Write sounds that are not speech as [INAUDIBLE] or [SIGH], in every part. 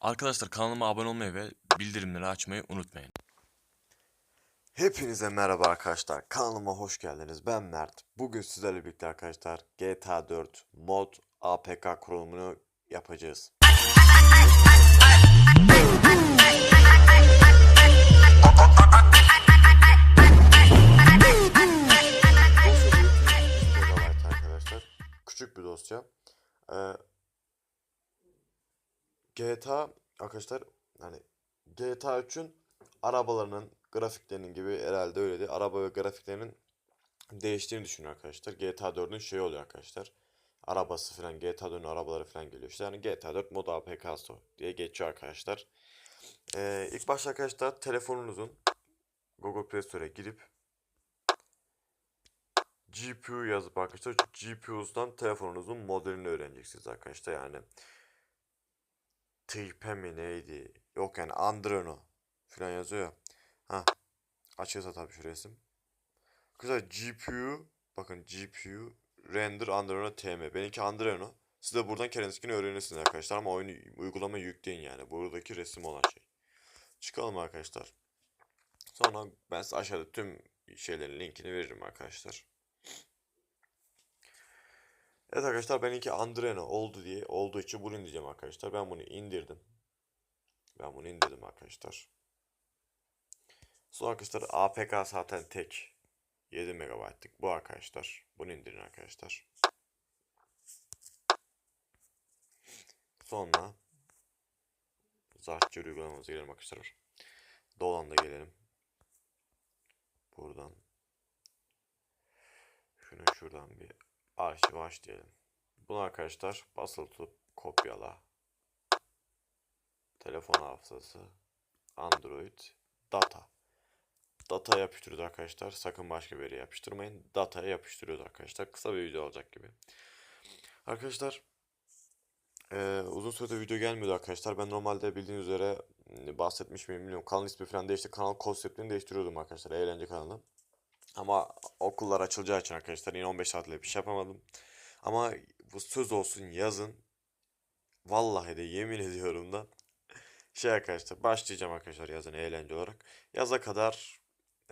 Arkadaşlar kanalıma abone olmayı ve bildirimleri açmayı unutmayın. Hepinize merhaba arkadaşlar. Kanalıma hoş geldiniz. Ben Mert. Bugün sizlerle birlikte arkadaşlar GTA 4 mod APK kurulumunu yapacağız. GTA arkadaşlar hani GTA 3'ün arabalarının grafiklerinin gibi herhalde öyle değil. Araba ve grafiklerinin değiştiğini düşünün arkadaşlar. GTA 4'ün şey oluyor arkadaşlar. Arabası falan GTA 4'ün arabaları falan geliyor. İşte yani GTA 4 mod APK'sı diye geçiyor arkadaşlar. Ee, ilk başta arkadaşlar telefonunuzun Google Play Store'a girip GPU yazıp arkadaşlar GPU'dan telefonunuzun modelini öğreneceksiniz arkadaşlar. Yani Type mi neydi? Yok yani Adreno falan yazıyor ya. Ha. Açıyorsa tabii şu resim. Güzel GPU bakın GPU render Adreno TM. Benimki Adreno. Siz de buradan kendininkini öğrenirsiniz arkadaşlar ama oyunu uygulama yükleyin yani. Buradaki resim olan şey. Çıkalım arkadaşlar. Sonra ben size aşağıda tüm şeylerin linkini veririm arkadaşlar. Evet arkadaşlar benimki Andreno oldu diye olduğu için bunu indireceğim arkadaşlar. Ben bunu indirdim. Ben bunu indirdim arkadaşlar. Sonra arkadaşlar APK zaten tek 7 MB'lık bu arkadaşlar. Bunu indirin arkadaşlar. Sonra Zartçı uygulamamıza gelelim arkadaşlar. Dolan'da gelelim. Buradan şunu şuradan bir arşiv aç diyelim. Bunu arkadaşlar basılı tutup kopyala. Telefon hafızası, Android, data. Data yapıştırıyoruz arkadaşlar. Sakın başka bir yere yapıştırmayın. Data'ya yapıştırıyoruz arkadaşlar. Kısa bir video olacak gibi. Arkadaşlar eee, uzun süredir video gelmiyordu arkadaşlar. Ben normalde bildiğiniz üzere bahsetmiş miyim bilmiyorum. Kanal ismi falan değişti. Kanal konseptini değiştiriyordum arkadaşlar. Eğlence kanalı. Ama okullar açılacağı için arkadaşlar yine 15 saatle bir şey yapamadım. Ama bu söz olsun yazın. Vallahi de yemin [LAUGHS] ediyorum da. Şey arkadaşlar başlayacağım arkadaşlar yazın eğlence olarak. Yaza kadar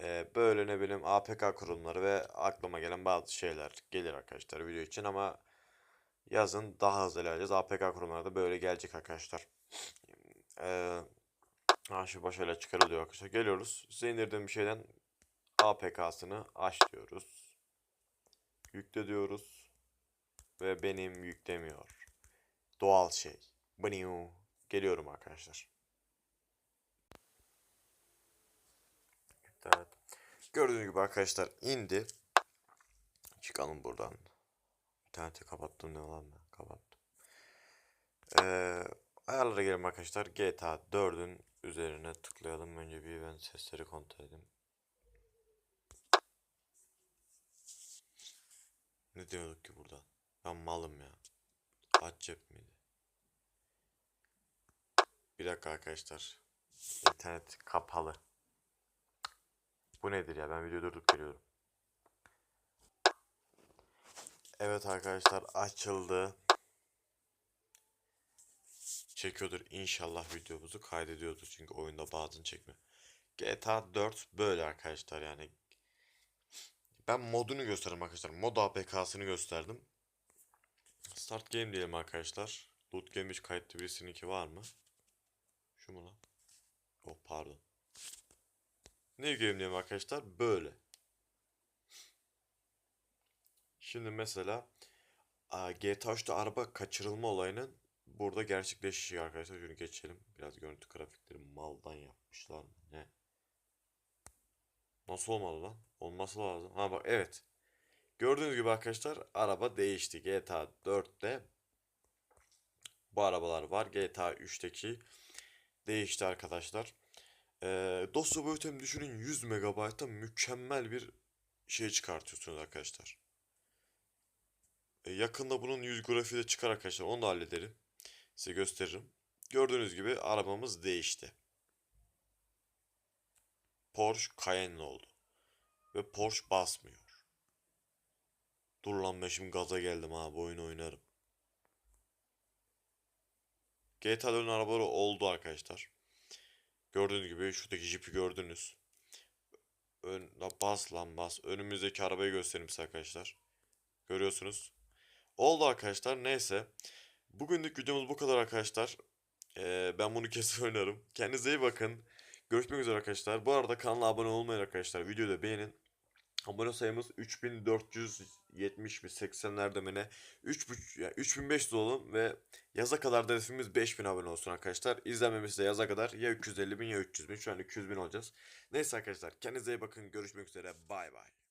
e, böyle ne bileyim APK kurulumları ve aklıma gelen bazı şeyler gelir arkadaşlar video için ama yazın daha hızlı ilerleyeceğiz. APK kurulumları da böyle gelecek arkadaşlar. E, ha şu başarıyla çıkarılıyor arkadaşlar. Geliyoruz. Size indirdiğim bir şeyden APK'sını aç diyoruz. Yükle diyoruz. Ve benim yüklemiyor. Doğal şey. Bniu. Geliyorum arkadaşlar. Evet. Gördüğünüz gibi arkadaşlar indi. Çıkalım buradan. İnterneti kapattım ne lan ben kapattım. Ee, ayarlara gelelim arkadaşlar. GTA 4'ün üzerine tıklayalım. Önce bir ben sesleri kontrol edeyim. Ne diyorduk ki burada? Ben malım ya. Aç cep miydi? Bir dakika arkadaşlar. İnternet kapalı. Bu nedir ya? Ben video durdurup geliyorum. Evet arkadaşlar açıldı. Çekiyordur inşallah videomuzu kaydediyordur çünkü oyunda bazen çekmiyor. GTA 4 böyle arkadaşlar yani. Ben modunu göstereyim arkadaşlar. Mod APK'sını gösterdim. Start game diyelim arkadaşlar. Loot game hiç kayıtlı birisininki var mı? Şu mu lan? Oh pardon. Ne game diyelim arkadaşlar? Böyle. Şimdi mesela GTA 3'te araba kaçırılma olayının burada gerçekleşiyor arkadaşlar. Şunu geçelim. Biraz görüntü grafikleri maldan yapmışlar mı? Ne? Nasıl olmadı lan? Olması lazım. Ha bak evet. Gördüğünüz gibi arkadaşlar araba değişti. GTA 4'te bu arabalar var. GTA 3'teki değişti arkadaşlar. Ee, dosya boyutu düşünün 100 MB'a mükemmel bir şey çıkartıyorsunuz arkadaşlar. Ee, yakında bunun yüz grafiği de çıkar arkadaşlar. Onu da hallederim. Size gösteririm. Gördüğünüz gibi arabamız değişti. Porsche Cayenne oldu. Ve Porsche basmıyor. Dur lan ben şimdi gaza geldim ha bu oyunu oynarım. GTA 4'ün arabaları oldu arkadaşlar. Gördüğünüz gibi şuradaki jipi gördünüz. Ön, bas lan bas. Önümüzdeki arabayı göstereyim size arkadaşlar. Görüyorsunuz. Oldu arkadaşlar. Neyse. Bugünlük videomuz bu kadar arkadaşlar. Ee, ben bunu kesin [LAUGHS] oynarım. Kendinize iyi bakın. Görüşmek üzere arkadaşlar. Bu arada kanala abone olmayın arkadaşlar. Videoyu da beğenin. Abone sayımız 3470 mi 80'lerde mi ne? 3.5 ya 3500 olun ve yaza kadar da hedefimiz 5000 abone olsun arkadaşlar. İzlenmemiz de yaza kadar ya 350 bin ya 300 bin. Şu an 200 bin olacağız. Neyse arkadaşlar kendinize iyi bakın. Görüşmek üzere. Bay bay.